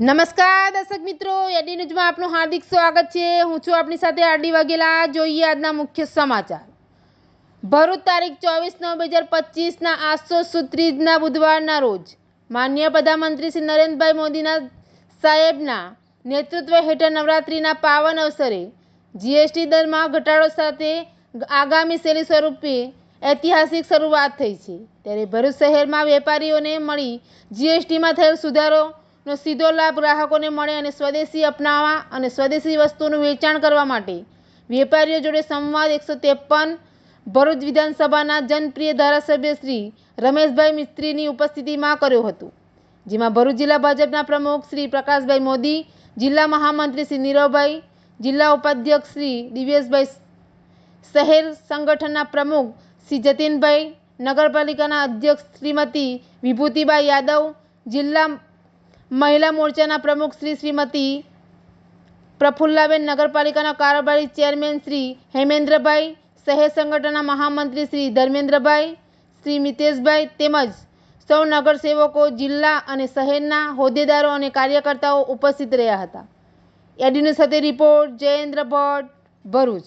નમસ્કાર, દર્શક મિત્રો. એડી ન્યૂઝમાં આપનું હાર્દિક સ્વાગત છે. હું છું આપની સાથે આરડી વાઘેલા. જોઈએ આજના મુખ્ય સમાચાર. ભરૂચ તારીખ ચોવીસ નવ બે હજાર પચીસના આસો સુત્રીજના બુધવારના રોજ માન્ય પ્રધાનમંત્રી શ્રી નરેન્દ્રભાઈ મોદીના સાહેબના નેતૃત્વ હેઠળ નવરાત્રિના પાવન અવસરે જીએસટી દરમાં ઘટાડો સાથે આગામી શૈલી સ્વરૂપે ઐતિહાસિક શરૂઆત થઈ છે. ત્યારે ભરૂચ શહેરમાં વેપારીઓને મળી જીએસટીમાં થયેલ સુધારોનો સીધો લાભ ગ્રાહકોને મળે અને સ્વદેશી અપનાવવા અને સ્વદેશી વસ્તુઓનું વેચાણ કરવા માટે. વેપારીઓ જોડે સંવાદ એકસો ત્રેપન, ભરૂચ વિધાનસભાના જનપ્રિય ધારાસભ્ય શ્રી રમેશભાઈ મિસ્ત્રીની ઉપસ્થિતિમાં કર્યો હતો. જેમાં ભરૂચ જિલ્લા ભાજપના પ્રમુખ શ્રી પ્રકાશભાઈ મોદી, જિલ્લા મહામંત્રી શ્રી નીરવભાઈ, જિલ્લા ઉપાધ્યક્ષ શ્રી દિવ્યેશભાઈ શહેર સંગઠનના પ્રમુખ શ્રી જતીનભાઈ, નગરપાલિકાના અધ્યક્ષ શ્રીમતી વિભૂતિબાઈ યાદવ, જિલ્લા મહિલા મોરચાના પ્રમુખ શ્રી શ્રીમતી પ્રફુલ્લાબેન નગરપાલિકાના કારોબારી ચેરમેન શ્રી હેમેન્દ્રભાઈ, શહેર સંગઠનના મહામંત્રી શ્રી ધર્મેન્દ્રભાઈ, શ્રી મિતેશભાઈ તેમજ સૌ નગરસેવકો, જિલ્લા અને શહેરના હોદ્દેદારો અને કાર્યકર્તાઓ ઉપસ્થિત રહ્યા હતા. એડીની સાથે રિપોર્ટ, જયેન્દ્ર ભટ્ટ, ભરૂચ.